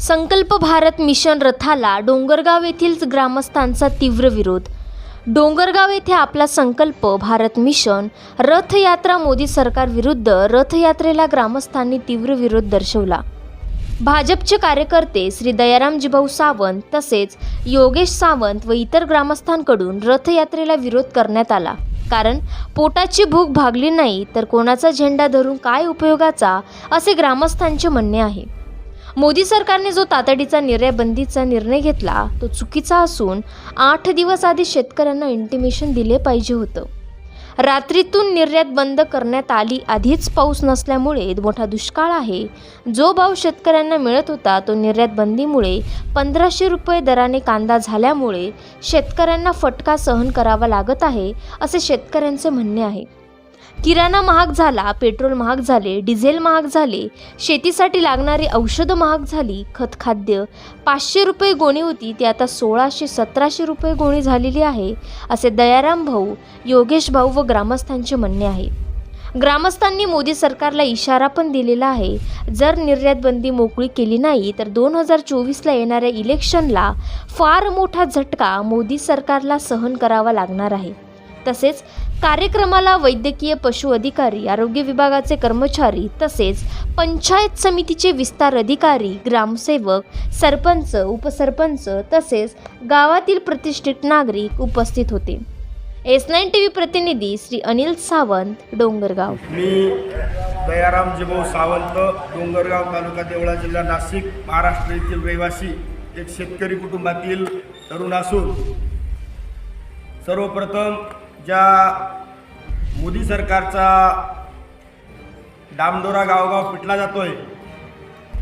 संकल्प भारत मिशन रथाला डोंगरगाव येथील ग्रामस्थांचा तीव्र विरोध. डोंगरगाव येथे आपला संकल्प भारत मिशन रथयात्रा मोदी सरकारविरुद्ध रथयात्रेला ग्रामस्थांनी तीव्र विरोध दर्शवला. भाजपचे कार्यकर्ते श्री दयारामजीभाऊ सावंत तसेच योगेश सावंत व इतर ग्रामस्थांकडून रथयात्रेला विरोध करण्यात आला. कारण पोटाची भूक भागली नाही तर कोणाचा झेंडा धरून काय उपयोगाचा असे ग्रामस्थांचे म्हणणे आहे. मोदी सरकारने जो तातडीचा निर्यातबंदीचा निर्णय घेतला तो चुकीचा असून आठ दिवस आधी शेतकऱ्यांना इंटिमेशन दिले पाहिजे होतं. रात्रीतून निर्यात बंद करण्यात आली आधीच पाऊस नसल्यामुळे मोठा दुष्काळ आहे. जो भाव शेतकऱ्यांना मिळत होता तो निर्यात बंदीमुळे पंधराशे रुपये दराने कांदा झाल्यामुळे शेतकऱ्यांना फटका सहन करावा लागत आहे असे शेतकऱ्यांचे म्हणणे आहे. किराणा महाग झाला पेट्रोल महाग झाले डिझेल महाग झाले शेतीसाठी लागणारी औषधं महाग झाली खतखाद्य. पाचशे रुपये गोणी होती ती आता सोळाशे सतराशे रुपये गोणी झालेली आहे असे दयाराम भाऊ योगेश भाऊ व ग्रामस्थांचे म्हणणे आहे. ग्रामस्थांनी मोदी सरकारला इशारा पण दिलेला आहे. जर निर्यात बंदी मोकळी केली नाही तर दोन हजार चोवीसला येणाऱ्या इलेक्शनला फार मोठा झटका मोदी सरकारला सहन करावा लागणार आहे. तसेच कार्यक्रमाला वैद्यकीय पशु अधिकारी आरोग्य विभागाचे कर्मचारी तसेच पंचायत समितीचे विस्तार अधिकारी ग्रामसेवक सरपंच उपसरपंच तसेच गावातील प्रतिष्ठित नागरिक उपस्थित होते. एस नाईन टी व्ही प्रतिनिधी श्री अनिल सावंत डोंगरगाव. मी दयाराम जिभाऊ सावंत डोंगरगाव तालुका देवळा जिल्हा नाशिक महाराष्ट्र येथील रहिवासी एक शेतकरी कुटुंबातील तरुण असून सर्वप्रथम ज्या मोदी सरकारचा डामडोरा गावगाव पिटला जातोय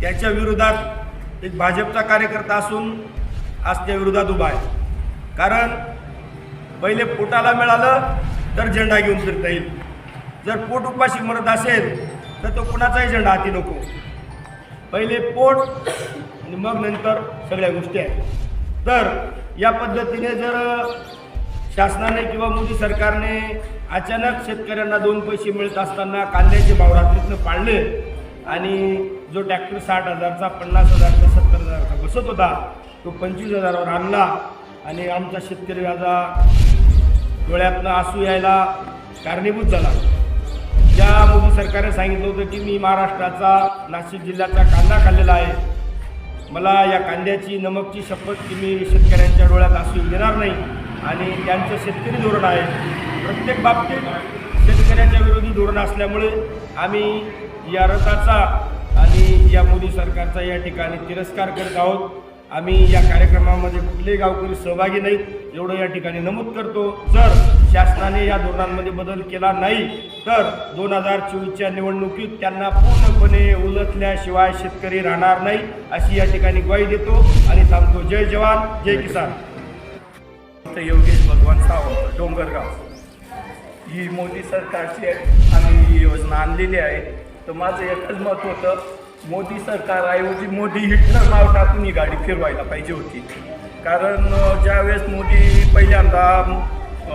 त्याच्या विरोधात एक भाजपचा कार्यकर्ता असून आज त्या विरोधात उभा आहे. कारण पहिले पोटाला मिळालं तर झेंडा घेऊन फिरता येईल. जर पोट उपाशी मरत असेल तर तो कुणाचाही झेंडा हाती नको. पहिले पोट आणि मग नंतर सगळ्या गोष्टी आहेत. तर या पद्धतीने जर शासनाने किंवा मोदी सरकारने अचानक शेतकऱ्यांना दोन पैसे मिळत असताना कांद्याचे भाव रात्रीतनं पाळले आणि जो ट्रॅक्टर साठ हजारचा पन्नास हजारचा सत्तर हजारचा बसत होता तो पंचवीस हजारावर आणला आणि आमचा शेतकरी राजा डोळ्यातनं आसू यायला कारणीभूत झाला. ज्या मोदी सरकारने सांगितलं होतं की मी महाराष्ट्राचा नाशिक जिल्ह्याचा कांदा खाल्लेला आहे. मला या कांद्याची नमकची शपथ की मी शेतकऱ्यांच्या डोळ्यात आसू देणार नाही. आणि त्यांचं शेतकरी धोरण आहे. प्रत्येक बाबतीत शेतकऱ्याच्या विरोधी धोरण असल्यामुळे आम्ही या रथाचा आणि या मोदी सरकारचा या ठिकाणी तिरस्कार करत आहोत. आम्ही या कार्यक्रमामध्ये कुठलेही गावकरी सहभागी नाहीत एवढं या ठिकाणी नमूद करतो. जर शासनाने या धोरणांमध्ये बदल केला नाही तर दोन हजार चोवीसच्या निवडणुकीत त्यांना पूर्णपणे उलटल्याशिवाय शेतकरी राहणार नाही अशी या ठिकाणी ग्वाही देतो. आणि थांबतो. जय जवान जय किसान. संत योगेश भगवान सावंत डोंगरगाव. ही मोदी सरकारची आम्ही ही योजना आणलेली आहे. तर माझं एकच मत होतं मोदी सरकारऐवजी मोदी हिटलर नाव टाकून ही गाडी फिरवायला पाहिजे होती. कारण ज्यावेळेस मोदी पहिल्यांदा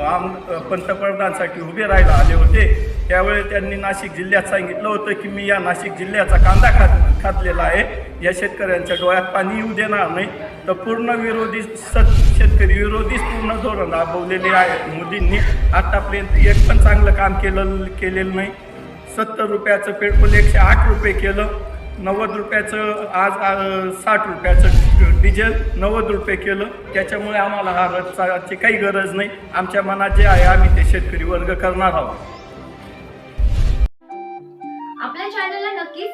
आम पंतप्रधानसाठी उभे राहायला आले होते त्यावेळी त्यांनी नाशिक जिल्ह्यात सांगितलं होतं की मी या नाशिक जिल्ह्याचा कांदा खात खातलेला आहे. या शेतकऱ्यांच्या डोळ्यात पाणी येऊ देणार नाही. तर पूर्ण विरोधी सत शेतकरी विरोधीच पूर्ण धोरण राबवलेले आहे. मोदींनी आतापर्यंत एक पण चांगलं काम केलं केलेलं नाही. सत्तर रुपयाचं पेट्रोल एकशे आठ रुपये केलं. नव्वद रुपयाचं आज साठ रुपयाचं डिझेल नव्वद रुपये केलं. त्याच्यामुळे आम्हाला हा रथाची काही गरज नाही. आमच्या मनात जे आहे आम्ही ते शेतकरी वर्ग करणार आहोत.